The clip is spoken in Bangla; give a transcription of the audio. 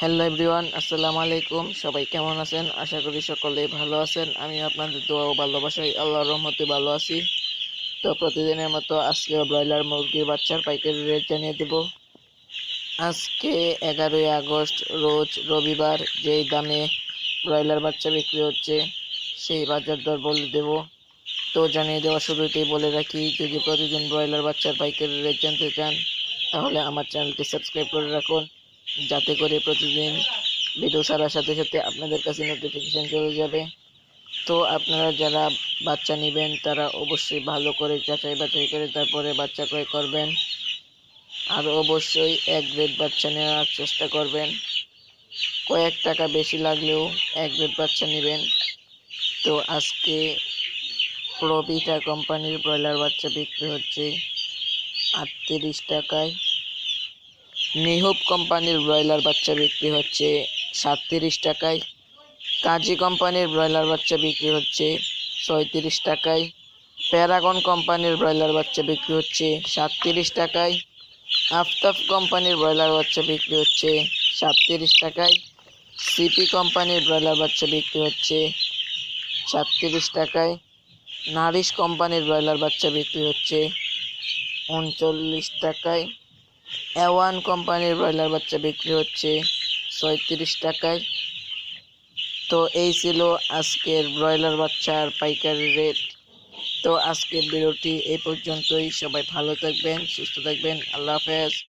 হ্যালো এভরিওয়ান, আসসালামু আলাইকুম। সবাই কেমন আছেন? আশা করি সকলে ভালো আছেন। আমি আপনাদের দোয়া ও ভালোবাসায় আল্লাহর রহমতে ভালো আছি। তো প্রতিদিনের মতো আজকে ব্রয়লার মুরগির বাচ্চার পাইকারি রেট জানিয়ে দেব। আজকে এগারোই আগস্ট, রোজ রবিবার যেই দামে ব্রয়লার বাচ্চা বিক্রি হচ্ছে, সেই বাজার দর বলে দেব। তো জানিয়ে দেওয়া শুরুতেই বলে রাখি, যদি প্রতিদিন ব্রয়লার বাচ্চার পাইকারি রেট জানতে চান, তাহলে আমার চ্যানেলটি সাবস্ক্রাইব করে রাখুন। যাতে করে প্রতিদিন ভিডিও ছাড়ার সাথে সাথে আপনাদের কাছে নোটিফিকেশন চলে যাবে। তো আপনারা যারা বাচ্চা নেবেন, তারা অবশ্যই ভালো করে যাচাই বাছাই করে তারপরে বাচ্চা ক্রয় করবেন। আর অবশ্যই এক গ্রেড বাচ্চা নেওয়ার চেষ্টা করবেন। কয়েক টাকা বেশি লাগলেও এক গ্রেড বাচ্চা নেবেন। তো আজকে প্রবিটা কোম্পানির ব্রয়লার বাচ্চা বিক্রি হচ্ছে আটত্রিশ টাকায়। নিহুব কোম্পানির ব্রয়লার বাচ্চা বিক্রি হচ্ছে সাতত্রিশ টাকায়। কাজী কোম্পানির ব্রয়লার বাচ্চা বিক্রি হচ্ছে ছয়ত্রিশ টাকায়। প্যারাগন কোম্পানির ব্রয়লার বাচ্চা বিক্রি হচ্ছে সাতত্রিশ টাকায়। আফতাব কোম্পানির ব্রয়লার বাচ্চা বিক্রি হচ্ছে সাতত্রিশ টাকায়। সিপি কোম্পানির ব্রয়লার বাচ্চা বিক্রি হচ্ছে সাতত্রিশ টাকায়। নারিশ কোম্পানির ব্রয়লার বাচ্চা বিক্রি হচ্ছে উনচল্লিশ টাকায়। এওয়ান কোম্পানির ব্রয়লার বাচ্চা বিক্রি হচ্ছে ছয়ত্রিশ টাকায়। তো এই ছিল আজকের ব্রয়লার বাচ্চার পাইকারি রেট। তো আজকের ভিডিওটি এই পর্যন্তই। সবাই ভালো থাকবেন, সুস্থ থাকবেন। আল্লাহ হাফেজ।